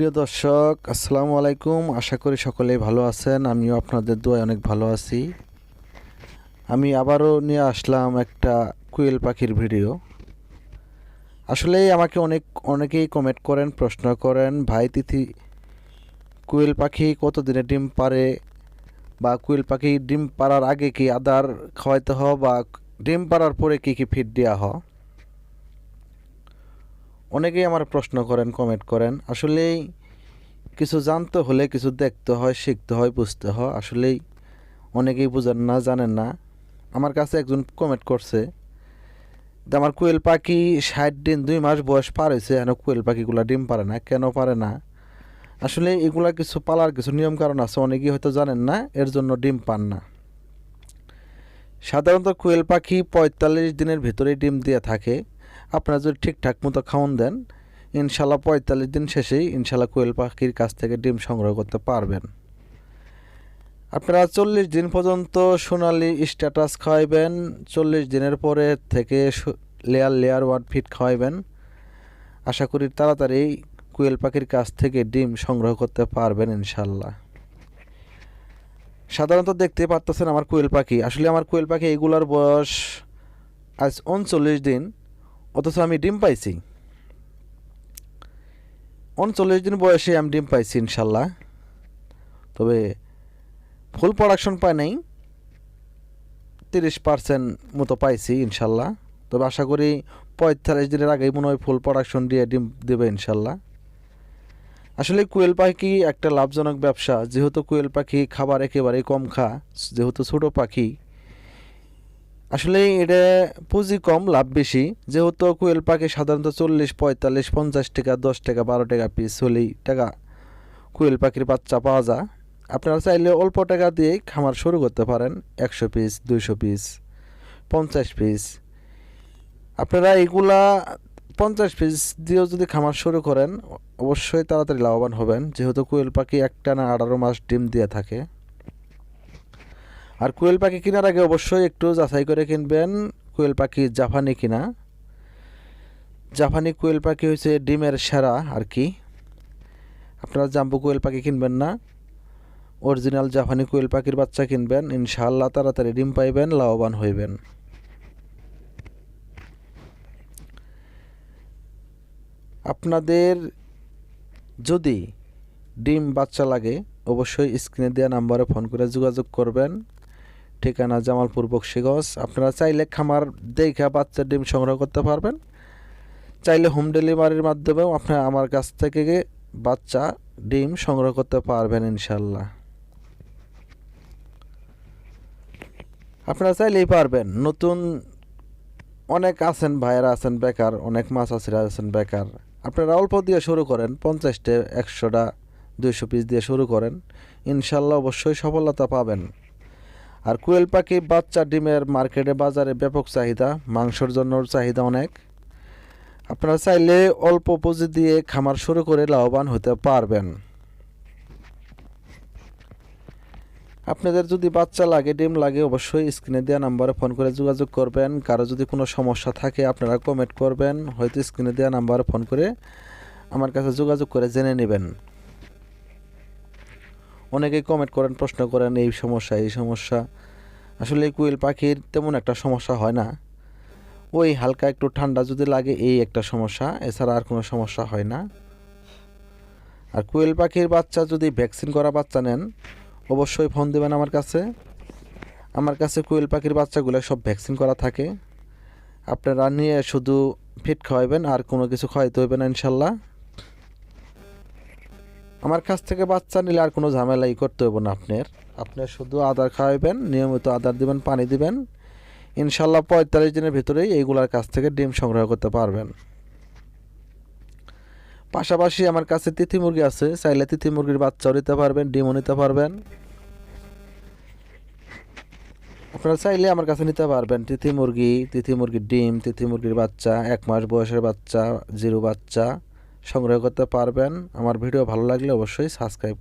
প্রিয় দর্শক, আসসালামু আলাইকুম। আশা করি সকলেই ভালো আছেন। আমিও আপনাদের দোয়ায় অনেক ভালো আছি। আমি আবারও নিয়ে আসলাম একটা কুয়েল পাখির ভিডিও। আসলেই আমাকে অনেক, অনেকেই কমেন্ট করেন, প্রশ্ন করেন, ভাই, তিথি, কুয়েল পাখি কত দিনে ডিম পারে বা কুয়েল পাখি ডিম পাড়ার আগে কি আদার খাওয়াইতে হয়? বা ডিম পাড়ার পরে কি কি ফিড দেওয়া হয়? অনেকেই আমার প্রশ্ন করেন কমেন্ট করেন, আসলেই কিছু জানতে হলে কিছু দেখতে হয়, শিখতে হয়, বুঝতে হয়, আসলেই অনেকেই বুঝেন না, জানেন না। আমার কাছে একজন কমেন্ট করছে যে, আমার কোয়েল পাখি ষাট দিন দুই মাস বয়স পার হয়েছে, এখন কোয়েল পাখিগুলো ডিম পারে না, কেন পারে না? আসলে এগুলা কিছু পালার কিছু নিয়ম কারণ আছে, অনেকেই হয়তো জানেন না, এর জন্য ডিম পান না। সাধারণত কোয়েল পাখি পঁয়তাল্লিশ দিনের ভিতরেই ডিম দিয়ে থাকে। আপনারা যদি ঠিকঠাক মতো খাওয়ান দেন, ইনশাল্লাহ পঁয়তাল্লিশ দিন শেষেই ইনশাল্লাহ কোয়েল পাখির কাছ থেকে ডিম সংগ্রহ করতে পারবেন। আপনারা চল্লিশ দিন পর্যন্ত সোনালি স্ট্যাটাস খাওয়াইবেন, চল্লিশ দিনের পরে থেকে লেয়ার লেয়ার ওয়ান ফিট খাওয়াইবেন। আশা করি তাড়াতাড়ি কোয়েল পাখির কাছ থেকে ডিম সংগ্রহ করতে পারবেন ইনশাল্লাহ। সাধারণত দেখতে পারতেছেন আমার কোয়েল পাখি। আসলে আমার কোয়েল পাখি এগুলার বয়স আজ উনচল্লিশ দিন। অথচ আমি ডিম পাইছি। উনচল্লিশ দিন বয়সে আমি ডিম পাইছি ইনশাল্লাহ। তবে ফুল প্রোডাকশন পাই নাই। তিরিশ পার্সেন্ট মতো পাইছি ইনশাল্লাহ। তবে আশা করি পঁয়তাল্লিশ দিনের আগেই মনে হয় ফুল প্রোডাকশন দিয়ে ডিম দেবে ইনশাল্লাহ। আসলে কুয়েল পাখি একটা লাভজনক ব্যবসা। যেহেতু কুয়েল পাখি খাবার একেবারেই কম খা, যেহেতু ছোটো পাখি আসলে এটা পুঁজি কম, লাভ বেশি। যেহেতু কোয়েল পাখি সাধারণত চল্লিশ, পঁয়তাল্লিশ, পঞ্চাশ টাকা, দশ টাকা, বারো টাকা পিস হলেই টাকা কোয়েল পাখির বাচ্চা পাওয়া যায়। আপনারা চাইলে অল্প টাকা দিয়ে খামার শুরু করতে পারেন। একশো পিস দুইশো পিস পঞ্চাশ পিস আপনারা এগুলা পঞ্চাশ পিস দিয়েও যদি খামার শুরু করেন, অবশ্যই তাড়াতাড়ি লাভবান হবেন। যেহেতু কোয়েল পাখি একটা না আঠারো মাস ডিম দিয়ে থাকে। আর কোয়েল পাখি কেনার আগে অবশ্যই একটু যাচাই করে কিনবেন কোয়েল পাখি জাপানি কিনা। জাপানি কোয়েল পাখি হচ্ছে ডিমের সেরা আর কি। আপনারা জাম্বু কোয়েল পাখি কিনবেন না। অরিজিনাল জাপানি কোয়েল পাখির বাচ্চা কিনবেন, ইনশাআল্লাহ তাড়াতাড়ি ডিম পাইবেন, লাভবান হইবেন। আপনাদের যদি ডিম বাচ্চা লাগে, অবশ্যই স্ক্রিনে দেওয়া নাম্বারে ফোন করে যোগাযোগ করবেন। ঠিকানা জামালপুর বক্সিগঞ্জ। আপনারা চাইলে খামার দেখে বাচ্চার ডিম সংগ্রহ করতে পারবেন। চাইলে হোম ডেলিভারির মাধ্যমেও আপনারা আমার কাছ থেকে বাচ্চা, ডিম সংগ্রহ করতে পারবেন ইনশাল্লাহ আপনারা চাইলেই পারবেন। নতুন অনেক আছেন, ভাইয়েরা আছেন, বেকার, অনেক মাছ আছিরা আছেন, বেকার। আপনারা অল্প দিয়ে শুরু করেন, পঞ্চাশটা, একশোটা, দুইশো পিস দিয়ে শুরু করেন। ইনশাল্লাহ অবশ্যই সফলতা পাবেন। আর কোয়েল পাখি, বাচ্চা ডিমের মার্কেটে বাজারে ব্যাপক চাহিদা, মাংসর জন্য চাহিদা অনেক। আপনারা চাইলে অল্প পুঁজি দিয়ে খামার শুরু করে লাভবান হতে পারবেন। আপনাদের যদি বাচ্চা লাগে, ডিম লাগে, অবশ্যই স্ক্রিনে দেওয়া নাম্বারে ফোন করে যোগাযোগ করবেন। কারও যদি কোনো সমস্যা থাকে, আপনারা কমেন্ট করবেন। হয়তো স্ক্রিনে দেওয়া নাম্বারে ফোন করে আমার কাছে যোগাযোগ করে জেনে নেবেন। অনেকেই কমেন্ট করেন, প্রশ্ন করেন, এই সমস্যা এই সমস্যা। আসলে কুয়েল পাখির তেমন একটা সমস্যা হয় না। ওই হালকা একটু ঠান্ডা যদি লাগে, এই একটা সমস্যা। এছাড়া আর কোনো সমস্যা হয় না। আর কুয়েল পাখির বাচ্চা যদি ভ্যাকসিন করা বাচ্চা নেন, অবশ্যই ফোন দেবেন আমার কাছে। আমার কাছে কুয়েল পাখির বাচ্চাগুলো সব ভ্যাকসিন করা থাকে। আপনারা নিয়ে শুধু ফিট খাওয়াইবেন, আর কোনো কিছু খাওয়াইতে হইবে না, ইনশাল্লাহ। আমার কাছ থেকে বাচ্চা নিলে আর কোনো ঝামেলাই করতে হবে না আপনার। আপনার শুধু আদার খাওয়াইবেন, নিয়মিত আদার দিবেন, পানি দিবেন। ইনশাল্লাহ পঁয়তাল্লিশ দিনের ভিতরেই এইগুলার কাছ থেকে ডিম সংগ্রহ করতে পারবেন। পাশাপাশি আমার কাছে তিথি মুরগি আছে, চাইলে তিথি মুরগির বাচ্চাও নিতে পারবেন, ডিমও নিতে পারবেন। আপনারা চাইলে আমার কাছে নিতে পারবেন, তিথি মুরগি, তিথি মুরগির ডিম, তিথি মুরগির বাচ্চা, এক মাস বয়সের বাচ্চা, জিরো বাচ্চা। সংগ্রহ করতে পারবেন। আমার ভিডিও ভালো লাগলে অবশ্যই সাবস্ক্রাইব